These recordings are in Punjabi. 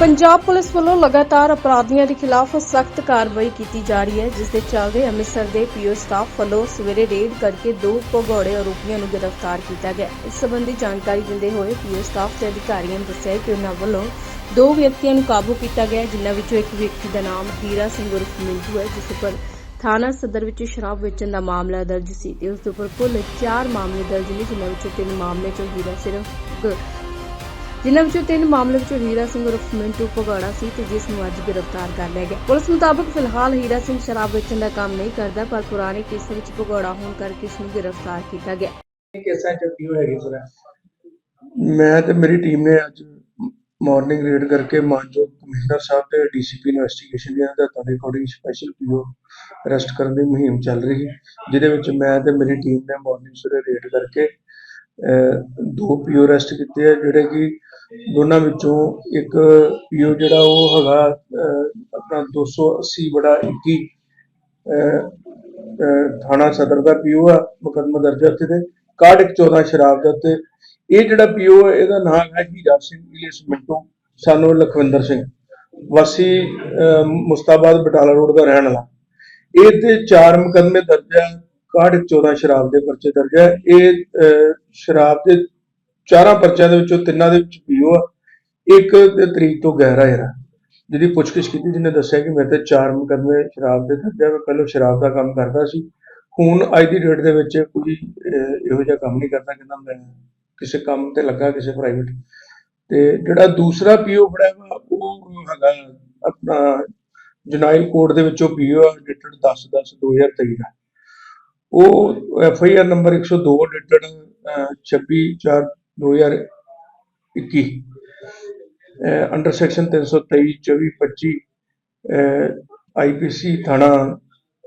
ਪੰਜਾਬ ਪੁਲਿਸ ਵੱਲੋਂ ਲਗਾਤਾਰ ਅਪਰਾਧੀਆਂ ਦੇ ਖਿਲਾਫ ਸਖਤ ਕਾਰਵਾਈ ਕੀਤੀ ਜਾ ਰਹੀ ਹੈ, ਜਿਸ ਦੇ ਚੱਲਦੇ ਅੰਮ੍ਰਿਤਸਰ ਦੇ ਪੀਓ ਸਟਾਫ ਵੱਲੋਂ ਸਵੇਰੇ ਰੇਡ ਕਰਕੇ ਦੋ ਭਗੌੜੇ ਆਰੋਪੀਆਂ ਨੂੰ ਗ੍ਰਿਫਤਾਰ ਕੀਤਾ ਗਿਆ। ਇਸ ਸੰਬੰਧੀ ਜਾਣਕਾਰੀ ਦਿੰਦੇ ਹੋਏ ਪੀਓ ਸਟਾਫ ਦੇ ਅਧਿਕਾਰੀਆਂ ਨੇ ਦੱਸਿਆ ਕਿ ਉਹਨਾਂ ਵੱਲੋਂ ਦੋ ਵਿਅਕਤੀਆਂ ਨੂੰ ਕਾਬੂ ਕੀਤਾ ਗਿਆ, ਜਿਨ੍ਹਾਂ ਵਿੱਚੋਂ ਇੱਕ ਵਿਅਕਤੀ ਦਾ ਨਾਮ ਹੀਰਾ ਸਿੰਘ ਉਰਫ ਮਿੰਟੂ ਹੈ, ਜਿਸ ਉੱਪਰ ਥਾਣਾ ਸਦਰ ਵਿੱਚ ਸ਼ਰਾਬ ਵੇਚਣ ਦਾ ਮਾਮਲਾ ਦਰਜ ਸੀ ਤੇ ਉਸ ਦੇ ਉੱਪਰ ਕੁੱਲ 4 ਮਾਮਲੇ ਦਰਜ ਨੇ, ਜਿਨ੍ਹਾਂ ਵਿੱਚੋਂ ਤਿੰਨ ਮਾਮਲੇ ਚ ਹੀਰਾ ਸਿਰਫ ਜਿਨ੍ਹਾਂ ਵਿੱਚੋਂ ਤਿੰਨ ਮਾਮਲੇ ਵਿੱਚੋਂ ਹੀਰਾ ਸਿੰਘ ਉਰਫ ਮਿੰਟੂ ਭਗੌੜਾ ਸੀ ਤੇ ਜਿਸ ਨੂੰ ਅੱਜ ਗ੍ਰਿਫਤਾਰ ਕਰ ਲਿਆ ਗਿਆ। ਪੁਲਿਸ ਮੁਤਾਬਕ ਫਿਲਹਾਲ ਹੀਰਾ ਸਿੰਘ ਸ਼ਰਾਬ ਵੇਚਣ ਦਾ ਕੰਮ ਨਹੀਂ ਕਰਦਾ ਪਰ ਪੁਰਾਣੇ ਕੇਸਾਂ ਵਿੱਚ ਭਗੌੜਾ ਹੋਣ ਕਰਕੇ ਇਸ ਨੂੰ ਗ੍ਰਿਫਤਾਰ ਕੀਤਾ ਗਿਆ। ਕੇਸਾਂ ਚ ਕੀ ਹੋਏਗੀ ਸਰ ਮੈਂ ਤੇ ਮੇਰੀ ਟੀਮ ਨੇ ਅੱਜ ਮਾਰਨਿੰਗ ਰੇਡ ਕਰਕੇ ਮਾਨਯੋਗ ਕਮਿਸ਼ਨਰ ਸਾਹਿਬ ਤੇ ਡੀਸੀਪੀ ਇਨਵੈਸਟੀਗੇਸ਼ਨ ਦੀਆਂ ਹਦਾਇਤਾਂ ਦੇ ਅਕੋਰਡਿੰਗ ਸਪੈਸ਼ਲ ਪੀਓ ਅਰੈਸਟ ਕਰਨ ਦੀ ਮੁਹਿੰਮ ਚੱਲ ਰਹੀ ਹੈ ਜਿਹਦੇ ਵਿੱਚ ਮੈਂ ਤੇ ਮੇਰੀ ਟੀਮ ਨੇ ਮਾਰਨਿੰਗ ਸਵੇਰੇ ਰੇਡ ਕਰਕੇ ਦੋ ਪੀਓ ਅਰੈਸਟ ਕੀਤੇ ਆ ਜਿਹੜੇ ਕਿ ਦੋਨਾਂ ਵਿੱਚੋਂ ਇੱਕ ਪੀਓ ਜਿਹੜਾ ਉਹ ਹੈਗਾ ਆਪਣਾ 280 ਬੜਾ 21 ਥਾਣਾ ਸਦਰ ਦਾ ਪੀਓ ਆ ਮੁਕੱਦਮਾ ਦਰਜ ਹੈ ਉੱਥੇ ਤੇ। 6114 ਸ਼ਰਾਬ ਦਾ ਤੇ ਇਹ ਜਿਹੜਾ ਪੀਓ ਹੈ ਇਹਦਾ ਨਾਮ ਹੈ ਹੀਰਾ ਸਿੰਘ ਇਲੀਸ ਮਿੰਟੂ ਸਾਨੂੰ ਲਖਵਿੰਦਰ ਸਿੰਘ। ਵਾਸੀ ਅਹ, ਮੁਸਤਾਬਾਦ ਬਟਾਲਾ ਰੋਡ ਦਾ ਰਹਿਣ ਵਾਲਾ। ਇਹ ਤੇ ਚਾਰ ਮੁਕੱਦਮੇ ਦਰਜ ਹੈ 6114 ਸ਼ਰਾਬ ਦੇ ਪਰਚੇ ਦਰਜ ਹੈ ਇਹ ਅਹ, ਸ਼ਰਾਬ ਦੇ ਚਾਰਾਂ ਪਰਚਿਆਂ ਦੇ ਵਿੱਚੋਂ ਤਿੰਨਾਂ ਦੇ ਵਿੱਚ ਪੀਓ ਆ। ਇੱਕ ਦੇ ਤਰੀਕ ਤੋਂ ਗਹਿਰਾ ਹੈ ਜਿਹਦੀ ਪੁੱਛਗਿੱਛ ਕੀਤੀ, ਜਿਹਨੇ ਦੱਸਿਆ ਕਿ ਮੇਰੇ ਤੇ ਚਾਰ ਮੁਕੱਦਮੇ ਸ਼ਰਾਬ ਦੇ ਦਰਜ ਹੈ ਮੈਂ ਪਹਿਲਾਂ ਸ਼ਰਾਬ ਦਾ ਕੰਮ ਕਰਦਾ ਸੀ। ਹੁਣ ਅੱਜ ਦੀ ਡੇਟ ਦੇ ਵਿੱਚ ਕੋਈ ਇਹੋ ਜਿਹਾ ਕੰਮ ਨਹੀਂ ਕਰਦਾ ਕਹਿੰਦਾ ਮੈਂ ਕਿਸੇ ਕੰਮ ਤੇ ਲੱਗਾ, ਕਿਸੇ ਪ੍ਰਾਈਵੇਟ ਤੇ ਜਿਹੜਾ ਦੂਸਰਾ ਪੀਓ ਫੜਿਆ ਵਾ, ਉਹ ਹੈਗਾ ਆਪਣਾ ਜਨਾਈਲ ਕੋਰਟ ਦੇ ਵਿੱਚੋਂ ਪੀਓ ਆ ਡੇਟਡ 10 10 2023 ਦਾ। ਉਹ F I R number 102 dated 26 4 2021 under section 323 24 25 IPC ਥਾਣਾ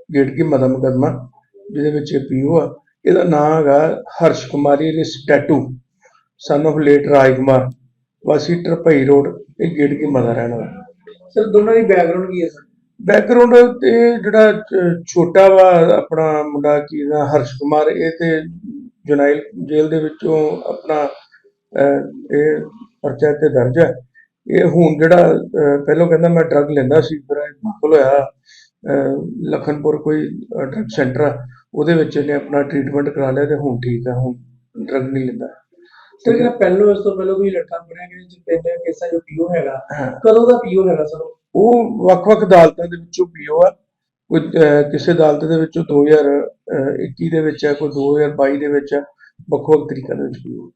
ਗੇਟ ਕੀ ਮਦਾ ਮੁਕੱਦਮਾ ਜਿਹਦੇ ਵਿੱਚ ਪੀਓ ਆ ਇਹਦਾ ਨਾਮ ਹੈਗਾ Harsh Kumari ਰਿਸ tattoo son of late Raj Kumar ਵਾਸੀ ਟਰਪਈ ਰੋਡ ਇਹ ਗੇਟ ਕੀ ਮਦਾ ਰਹਿਣ ਵਾਲਾ। ਸਰ ਦੋਨਾਂ ਦੀ ਬੈਕਗ੍ਰਾਉਂਡ ਕੀ ਹੈ ਸਰ? ਬੈਕਗ੍ਰਾਉਂਡ ਤੇ ਜਿਹੜਾ ਛੋਟਾ ਵਾ ਆਪਣਾ ਮੁੰਡਾ ਕੀ ਦਾ ਹਰਸ਼ ਕੁਮਾਰ ਇਹ ਤੇ ਜੁਨਾਈਲ ਜੇਲ੍ਹ ਦੇ ਵਿੱਚੋਂ ਆਪਣਾ ਇਹ ਪਰਚਾ ਤੇ ਦਰਜ ਹੈ। ਇਹ ਹੁਣ ਜਿਹੜਾ ਪਹਿਲਾਂ ਕਹਿੰਦਾ ਮੈਂ ਡਰੱਗ ਲੈਂਦਾ ਸੀ ਫਿਰ ਇਹ ਦਾਖਲ ਹੋਇਆ। ਲਖਨਪੁਰ ਕੋਈ ਡਰੱਗ ਸੈਂਟਰ ਆ ਉਹਦੇ ਵਿੱਚ ਇਹਨੇ ਆਪਣਾ ਟ੍ਰੀਟਮੈਂਟ ਕਰਾ ਲਿਆ ਤੇ ਹੁਣ ਠੀਕ ਆ ਹੁਣ ਡਰੱਗ ਨਹੀਂ ਲੈਂਦਾ। ਸਰ ਜਿਹੜਾ ਪਹਿਲੋਂ ਇਸ ਤੋਂ ਪਹਿਲਾਂ ਕੋਈ ਲੜਕਾ ਬਣਿਆ ਕਿ ਜਿਸ ਤਿੰਨ ਕੇਸਾਂ ਜੋ ਪੀਓ ਹੈਗਾ। ਕਦੋਂ ਦਾ ਪੀਓ ਹੈਗਾ ਸਰ? ਉਹ? ਵੱਖ-ਵੱਖ ਅਦਾਲਤਾਂ ਦੇ ਵਿੱਚੋਂ ਪੀਓ ਆ। ਕੋਈ ਕਿਸੇ ਅਦਾਲਤ ਦੇ ਵਿੱਚੋਂ 2021 ਦੇ ਵਿੱਚ ਹੈ ਕੋਈ 2022 ਦੇ ਵਿੱਚ ਹੈ ਵੱਖ-ਵੱਖ ਤਰੀਕਿਆਂ ਦੇ ਵਿੱਚ ਪੀਓ।